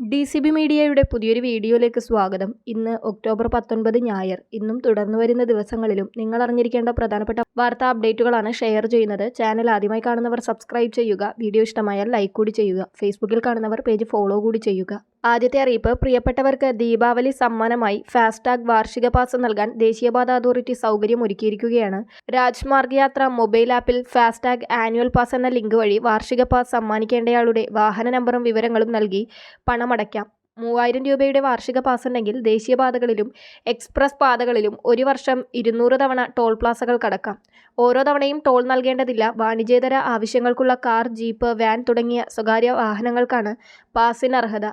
D C B മീഡിയയുടെ പുതിയൊരു വീഡിയോയിലേക്ക് സ്വാഗതം. ഇന്ന് ഒക്ടോബർ പത്തൊൻപത് ഞായർ. ഇന്നും തുടർന്നു വരുന്ന ദിവസങ്ങളിലും നിങ്ങൾ അറിഞ്ഞിരിക്കേണ്ട പ്രധാനപ്പെട്ട വാർത്താ അപ്ഡേറ്റുകളാണ് ഷെയർ ചെയ്യുന്നത്. ചാനൽ ആദ്യമായി കാണുന്നവർ സബ്സ്ക്രൈബ് ചെയ്യുക. വീഡിയോ ഇഷ്ടമായാൽ ലൈക്ക് കൂടി ചെയ്യുക. ഫേസ്ബുക്കിൽ കാണുന്നവർ പേജ് ഫോളോ കൂടി ചെയ്യുക. ആദ്യത്തെ അറിയിപ്പ് പ്രിയപ്പെട്ടവർക്ക് ദീപാവലി സമ്മാനമായി ഫാസ്ടാഗ് വാർഷിക പാസ് നൽകാൻ ദേശീയപാത അതോറിറ്റി സൗകര്യം ഒരുക്കിയിരിക്കുകയാണ് രാജ്മാർഗ് യാത്ര മൊബൈൽ ആപ്പിൽ ഫാസ്ടാഗ് ആനുവൽ പാസ് എന്ന ലിങ്ക് വഴി വാർഷിക പാസ് സമ്മാനിക്കേണ്ടയാളുടെ വാഹന നമ്പറും വിവരങ്ങളും നൽകി പണമടയ്ക്കാം. മൂവായിരം രൂപയുടെ വാർഷിക പാസ് ഉണ്ടെങ്കിൽ ദേശീയപാതകളിലും എക്സ്പ്രസ് പാതകളിലും ഒരു വർഷം ഇരുന്നൂറ് തവണ ടോൾ പ്ലാസകൾ കടക്കാം. ഓരോ തവണയും ടോൾ നൽകേണ്ടതില്ല വാണിജ്യേതര ആവശ്യങ്ങൾക്കുള്ള കാർ ജീപ്പ് വാൻ തുടങ്ങിയ സ്വകാര്യ വാഹനങ്ങൾക്കാണ് പാസിന് അർഹത.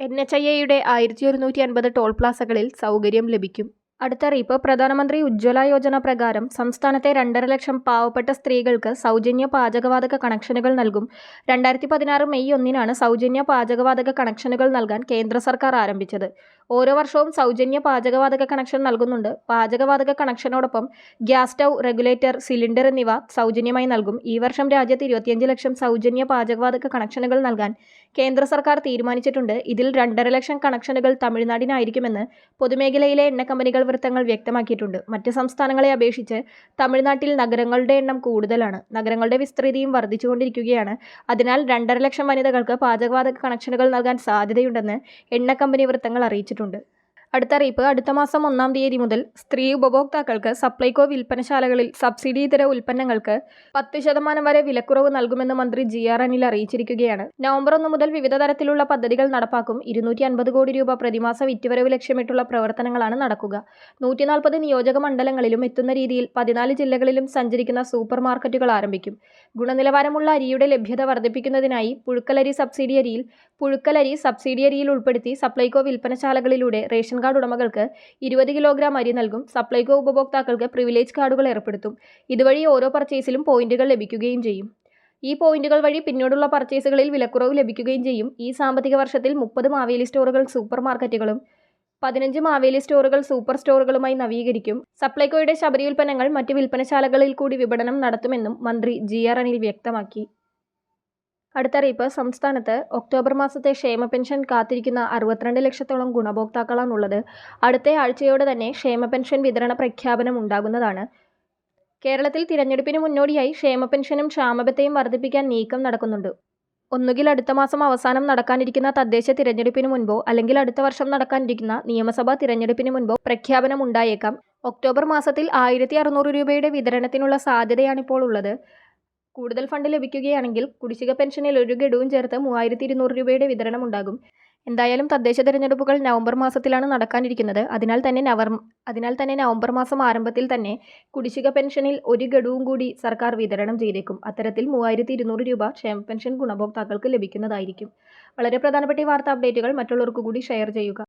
എൻ എച്ച് ഐ എയുടെ ആയിരത്തി ഒരുന്നൂറ്റി അൻപത് ടോൾ പ്ലാസകളിൽ സൗകര്യം ലഭിക്കും. അടുത്ത അറിയിപ്പ് പ്രധാനമന്ത്രി ഉജ്ജ്വല യോജന പ്രകാരം സംസ്ഥാനത്തെ രണ്ടര ലക്ഷം പാവപ്പെട്ട സ്ത്രീകൾക്ക് സൗജന്യ പാചകവാതക കണക്ഷനുകൾ നൽകും. രണ്ടായിരത്തി പതിനാറ് മെയ് ഒന്നിനാണ് സൗജന്യ പാചകവാതക കണക്ഷനുകൾ നൽകാൻ കേന്ദ്ര സർക്കാർ ആരംഭിച്ചത്. ഓരോ വർഷവും സൗജന്യ പാചകവാതക കണക്ഷൻ നൽകുന്നുണ്ട്. പാചകവാതക കണക്ഷനോടൊപ്പം ഗ്യാസ് സ്റ്റൗ റെഗുലേറ്റർ സിലിണ്ടർ എന്നിവ സൗജന്യമായി നൽകും. ഈ വർഷം രാജ്യത്ത് ഇരുപത്തിയഞ്ച് ലക്ഷം സൗജന്യ പാചകവാതക കണക്ഷനുകൾ നൽകാൻ കേന്ദ്ര സർക്കാർ തീരുമാനിച്ചിട്ടുണ്ട്. ഇതിൽ രണ്ടര ലക്ഷം കണക്ഷനുകൾ തമിഴ്നാടിനായിരിക്കുമെന്ന് പൊതുമേഖലയിലെ എണ്ണ കമ്പനികൾ വൃത്തങ്ങൾ വ്യക്തമാക്കിയിട്ടുണ്ട്. മറ്റ് സംസ്ഥാനങ്ങളെ അപേക്ഷിച്ച് തമിഴ്നാട്ടിൽ നഗരങ്ങളുടെ എണ്ണം കൂടുതലാണ്. നഗരങ്ങളുടെ വിസ്തൃതിയും വർദ്ധിച്ചുകൊണ്ടിരിക്കുകയാണ്. അതിനാൽ രണ്ടര ലക്ഷം വനിതകൾക്ക് പാചകവാതക കണക്ഷനുകൾ നൽകാൻ സാധ്യതയുണ്ടെന്ന് എണ്ണ കമ്പനി വൃത്തങ്ങൾ അറിയിച്ചിട്ടുണ്ട്. അടുത്ത അറിയിപ്പ് അടുത്ത മാസം ഒന്നാം തീയതി മുതൽ സ്ത്രീ ഉപഭോക്താക്കൾക്ക് സപ്ലൈകോ വിൽപ്പനശാലകളിൽ സബ്സിഡി ഇതര ഉൽപ്പന്നങ്ങൾക്ക് പത്ത് ശതമാനം വരെ വിലക്കുറവ് നൽകുമെന്ന് മന്ത്രി ജി ആർ അനിൽ അറിയിച്ചിരിക്കുകയാണ്. നവംബർ ഒന്ന് മുതൽ വിവിധ തരത്തിലുള്ള പദ്ധതികൾ നടപ്പാക്കും. ഇരുന്നൂറ്റി അൻപത് കോടി രൂപ പ്രതിമാസ വിറ്റുവരവ് ലക്ഷ്യമിട്ടുള്ള പ്രവർത്തനങ്ങളാണ് നടക്കുക. നൂറ്റി നാൽപ്പത് നിയോജക മണ്ഡലങ്ങളിലും എത്തുന്ന രീതിയിൽ പതിനാല് ജില്ലകളിലും സഞ്ചരിക്കുന്ന സൂപ്പർ മാർക്കറ്റുകൾ ആരംഭിക്കും. ഗുണനിലവാരമുള്ള അരിയുടെ ലഭ്യത വർദ്ധിപ്പിക്കുന്നതിനായി പുഴുക്കലരി സബ്സിഡിയരിയിൽ പുഴുക്കലരി സബ്സിഡിയരിയിൽ ഉൾപ്പെടുത്തി സപ്ലൈകോ വിൽപ്പനശാലകളിലൂടെ റേഷൻ കാർഡ് ഉടമകൾക്ക് ഇരുപത് കിലോഗ്രാം അരി നൽകും. സപ്ലൈകോ ഉപഭോക്താക്കൾക്ക് പ്രിവിലേജ് കാർഡുകൾ ഏർപ്പെടുത്തും. ഇതുവഴി ഓരോ പർച്ചേസിലും പോയിന്റുകൾ ലഭിക്കുകയും ചെയ്യും. ഈ പോയിന്റുകൾ വഴി പിന്നീടുള്ള പർച്ചേസുകളിൽ വിലക്കുറവ് ലഭിക്കുകയും ചെയ്യും. ഈ സാമ്പത്തിക വർഷത്തിൽ മുപ്പത് മാവേലി സ്റ്റോറുകൾ സൂപ്പർ മാർക്കറ്റുകളും പതിനഞ്ച് മാവേലി സ്റ്റോറുകൾ സൂപ്പർ സ്റ്റോറുകളുമായി നവീകരിക്കും. സപ്ലൈകോയുടെ ശബരി ഉൽപ്പന്നങ്ങൾ മറ്റ് വിൽപ്പനശാലകളിൽ കൂടി വിപണനം നടത്തുമെന്നും മന്ത്രി ജി ആർ അനിൽ വ്യക്തമാക്കി. അടുത്ത അറിയിപ്പ് സംസ്ഥാനത്ത് ഒക്ടോബർ മാസത്തെ ക്ഷേമ പെൻഷൻ കാത്തിരിക്കുന്ന അറുപത്തിരണ്ട് ലക്ഷത്തോളം ഗുണഭോക്താക്കളാണുള്ളത്. അടുത്ത ആഴ്ചയോടെ തന്നെ ക്ഷേമ പെൻഷൻ വിതരണ പ്രഖ്യാപനം ഉണ്ടാകുന്നതാണ്. കേരളത്തിൽ തിരഞ്ഞെടുപ്പിന് മുന്നോടിയായി ക്ഷേമ പെൻഷനും ക്ഷാമബത്തെയും വർദ്ധിപ്പിക്കാൻ നീക്കം നടക്കുന്നുണ്ട്. ഒന്നുകിൽ അടുത്ത മാസം അവസാനം നടക്കാനിരിക്കുന്ന തദ്ദേശ തിരഞ്ഞെടുപ്പിന് മുൻപോ അല്ലെങ്കിൽ അടുത്ത വർഷം നടക്കാനിരിക്കുന്ന നിയമസഭാ തിരഞ്ഞെടുപ്പിന് മുൻപോ പ്രഖ്യാപനം ഉണ്ടായേക്കാം. ഒക്ടോബർ മാസത്തിൽ ആയിരത്തി അറുന്നൂറ് രൂപയുടെ വിതരണത്തിനുള്ള സാധ്യതയാണിപ്പോൾ ഉള്ളത്. കൂടുതൽ ഫണ്ട് ലഭിക്കുകയാണെങ്കിൽ കുടിശ്ശിക പെൻഷനിൽ ഒരു ഗഡുവും ചേർത്ത് മൂവായിരത്തി ഇരുന്നൂറ് രൂപയുടെ വിതരണം ഉണ്ടാകും എന്തായാലും തദ്ദേശ തെരഞ്ഞെടുപ്പുകൾ നവംബർ മാസത്തിലാണ് നടക്കാനിരിക്കുന്നത്. അതിനാൽ തന്നെ നവർ അതിനാൽ തന്നെ നവംബർ മാസം ആരംഭത്തിൽ തന്നെ കുടിശ്ശിക പെൻഷനിൽ ഒരു ഗഡുവും കൂടി സർക്കാർ വിതരണം ചെയ്തേക്കും. അത്തരത്തിൽ മൂവായിരത്തി ഇരുന്നൂറ് രൂപ ക്ഷേമ പെൻഷൻ ഗുണഭോക്താക്കൾക്ക് ലഭിക്കുന്നതായിരിക്കും. വളരെ പ്രധാനപ്പെട്ട ഈ വാർത്താ അപ്ഡേറ്റുകൾ മറ്റുള്ളവർക്ക് കൂടി ഷെയർ ചെയ്യുക.